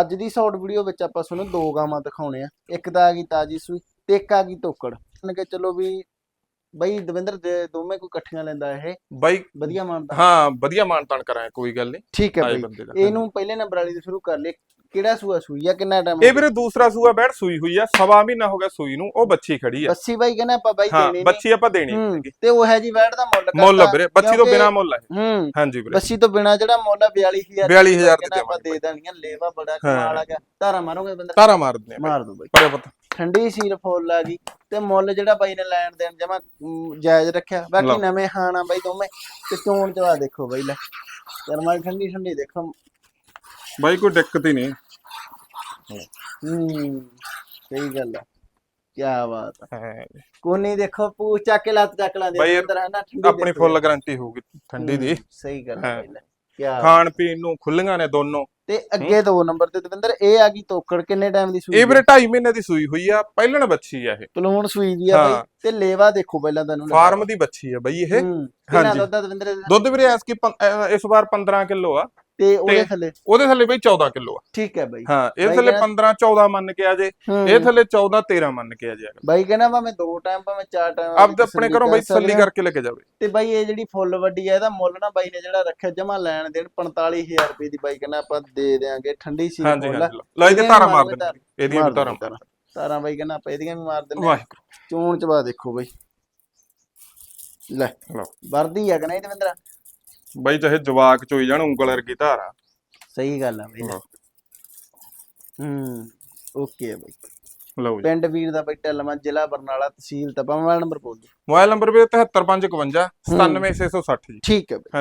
ਅੱਜ ਦੀ short video ਵਿੱਚ ਆਪਾਂ ਤੁਹਾਨੂੰ ਦੋ ਗਾਵਾਂ ਦਿਖਾਉਣੇ ਆ। ਇੱਕ ਤਾਂ ਆ ਗਈ ਤਾਜੀ ਸੂਈ, ਤੇ ਇੱਕ ਆ ਗਈ ਤੋਕੜ। ਮੰਨ ਕੇ ਚਲੋ ਵੀ ਬਈ ਦਵਿੰਦਰ ਦੇ ਦੋਵੇਂ ਕੋਈ ਇਕੱਠੀਆਂ ਲੈਂਦਾ ਇਹ ਬਾਈ ਵਧੀਆ ਮੰਨਦਾ ਹਾਂ ਵਧੀਆ ਮਾਨ ਤਾਨ ਕਰਾਂ ਕੋਈ ਗੱਲ ਨਹੀਂ। ਠੀਕ ਹੈ ਆਏ ਬਈ। ਬੰਦੇ ਦਾ ਇਹਨੂੰ ਪਹਿਲੇ ਨੰਬਰ ਵਾਲੀ ਤੋਂ ਸ਼ੁਰੂ ਕਰ ਲਈ ਕਿਹੜਾ ਸੂਆ ਸੂਈ ਆ ਕਿੰਨਾ ਟਾਈਮ ਇਹ ਵੀਰੇ ਦੂਸਰਾ ਸੂਆ ਬੈਠ ਸੂਈ ਹੋਈ ਆ ਸਵਾ ਮਹੀਨਾ ਹੋ ਗਿਆ ਸੂਈ ਨੂੰ ਉਹ ਬੱਚੀ ਖੜੀ ਆ। ਬੱਸੀ ਬਾਈ ਕਹਿੰਦਾ ਆਪਾਂ ਬਾਈ ਹਾਂ ਦੇਣੀ। ਬੱਚੀ ਆਪਾਂ ਦੇਣੀ ਹੂੰ, ਹੈਗੀ। ਤੇ ਉਹ ਹੈ ਜੀ ਵੈਟ ਦਾ ਮੁੱਲ ਮੁੱਲ ਕਰਤਾ, ਵੀਰੇ ਬੱਚੀ ਤੋਂ ਕਿਉਂਕਿ- ਬਿਨਾ ਮੁੱਲ ਹੈ ਹੂੰ ਹਾਂਜੀ ਵੀਰੇ। ਬੱਸੀ ਤੋਂ ਬਿਨਾ ਜਿਹੜਾ ਮੁੱਲ ਆ 42000 42000 ਕਹਿੰਦਾ ਆਪਾਂ ਦੇ ਦੇਣੀਆਂ ਲੇਵਾ ਬੜਾ। ਕਮਾਲ ਆ ਗਿਆ ਧਾਰਾ ਮਾਰੋਗੇ ਬੰਦਾ? ਤਾਰਾ ਮਾਰ ਦਿੰਦੇ ਆ ਮਾਰ ਦੋ ਬਾਈ। ਪਰੇ ਪੁੱਤ। ਠੰਡੀ ਸੀਲ ਫੁੱਲ ਆ ਗਈ ਤੇ ਮੁੱਲ ਜਿਹੜਾ ਬਾਈ ਨੇ ਲੈਣ ਦੇਣ ਜਮਾ ਜਾਇਜ਼ ਰੱਖਿਆ। ਬਾਕੀ ਲਓ। ਨਵੇਂ ਖਾਣਾ ਬਾਈ ਦੋਵੇਂ ਤੇ ਚੋਣ ਚਵਾ ਦੇਖੋ ਬਾਈ ਲੈ। ਕਰਮਾਲ ਠੰਡੀ ਠੰਡੀ ਦੇਖੋ। ਬਾਈ ਕੋਈ ਦਿੱਕਤ ਹੀ ਨਹੀਂ। ਹੂੰ ਸਹੀ ਗੱਲ ਆ। ਕੀ ਬਾਤ ਆ। ਹਾਂ, ਕੋਨੀ ਦੇਖੋ ਪੂ ਚੱਕ ਕੇ ਲੱਤ ਚੱਕ ਲਾਂਦੇ ਬਾਈ ਇਹ ਅੰਦਰ ਹੈ ਨਾ ਠੰਡੀ ਆਪਣੀ ਦੇਖੋ। ਫੁੱਲ ਗਾਰੰਟੀ ਹੋਊਗੀ ਠੰਡੀ ਦੀ। ਹੂੰ, ਸਹੀ ਗੱਲ ਆ ਹਾਂ। ਬਾਈ ਲੈ। ਕੀ ਬਾਤ। ਖਾਣ ਪੀਣ ਨੂੰ ਖੁੱਲੀਆਂ ਨੇ ਦੋਨੋਂ ਤੇ ਅੱਗੇ ਦੋ ਨੰਬਰ ਤੇ ਦਵਿੰਦਰ ਇਹ ਆ ਗਈ ਤੋਕੜ ਕਿੰਨੇ ਟਾਈਮ ਦੀ ਸੂਈ ਇਹ ਵੀਰੇ 2.5 ਮਹੀਨੇ ਦੀ ਸੂਈ ਹੋਈ ਆ ਪਹਿਲਣ ਬੱਚੀ ਆ ਇਹ ਪਲੂਣ ਸੂਈ ਦੀ ਆ ਬਾਈ ਹਾਂ। ਤੇ ਲੇਵਾ ਦੇਖੋ ਪਹਿਲਾਂ ਤੈਨੂੰ ਫਾਰਮ ਦੀ ਬੱਚੀ ਆ ਬਈ ਇਹ ਹੂੰ ਕਿੰਨਾ ਹਾਂਜੀ। ਦੁੱਧ ਆ ਦਵਿੰਦਰ ਇਹਦਾ? ਦੁੱਧ ਵੀਰੇ ਐਸ ਕੀ ਪੰ- ਅਹ ਇਸ ਵਾਰ 15 ਕਿਲੋ ਆ ਤੇ ਉਹਦੇ ਤੇ- ਥੱਲੇ? ਉਹਦੇ ਥੱਲੇ ਬਈ 14 ਕਿਲੋ ਆ। ਠੀਕ ਹੈ ਬਾਈ। ਹਾਂ ਇਹ ਥੱਲੇ ਕਹਿੰਦਾ- 15 14 ਮੰਨ ਕੇ ਆ ਜੇ। ਹੂੰ। ਇਹ ਥੱਲੇ 14 13 ਮੰਨ ਕੇ ਆ ਜੇ। ਬਾਈ ਕਹਿੰਦਾ ਭਾਵੇਂ ਦੋ ਟਾਈਮ ਭਾਵੇਂ ਚਾਰ ਟਾਈਮ ਆਪਦੇ ਆਪਣੇ ਘਰੋਂ ਬਈ ਤਸੱਲੀ ਕਰਕੇ ਲੈ ਕੇ ਜਾਵੇ। ਤੇ ਬਾਈ ਇਹ ਜਿਹੜੀ ਫੁੱਲ ਵੱਡੀ ਆ ਇਹਦਾ ਮੁੱਲ ਨਾ ਬਾਈ ਨੇ ਜਿਹੜਾ ਰੱਖਿਆ ਜਮਾ ਲੈਣ ਦੇਣ 45000 ਰੁਪਏ ਦੀ ਬਾਈ ਕਹਿੰਦਾ ਆਪਾਂ ਦੇ ਦੇਾਂਗੇ ਠੰਡੀ ਸੀ ਫੁੱਲ। ਇਹਦੇ ਇਹਦੀਆਂ ਧਾਰਾ ਮਾਰ ਦਿੰਦੇ ਇਹਦੀਆਂ ਵੀ ਧਾਰਾ ਤਾਰਾਂ ਬਾਈ ਕਹਿੰਦਾ ਆਪਾਂ ਇਹਦੀਆਂ ਵੀ ਮਾਰ ਦਿੰਦੇ। ਵਾਹਿਗੁਰੂ। ਚੋਣ ਚਵਾ ਦੇਖੋ ਬਾਈ। ਲੈ ਵਰਦੀ ਆ ਕਹਿੰਦਾ ਇਹ ਦਵਿੰਦਰ? ਬਾਈ ਚਾਹੇ ਜਵਾਕ ਚੋਈ ਜਾਣ ਉਂਗਲ ਵਰਗੀ ਧਾਰਾ ਸਹੀ ਗੱਲ ਆ ਬਾਈ। ਹੂੰ। ਓਕੇ ਆ ਬਾਈ। ਲਓ ਜੀ। ਪਿੰਡ ਵੀਰ ਦਾ ਬਾਈ ਟੈਲਮਾ ਜ਼ਿਲ੍ਹਾ ਬਰਨਾਲਾ ਤਹਿਸੀਲ ਤਪਾ ਮੋਬਾਈਲ ਨੰਬਰ ਬੋਲ ਦਿਓ। ਮੋਬਾਈਲ ਨੰਬਰ ਵੀ 73555 97660 ਜੀ। ਠੀਕ ਹੈ ਬਾਈ। ਹਾਂਜੀ।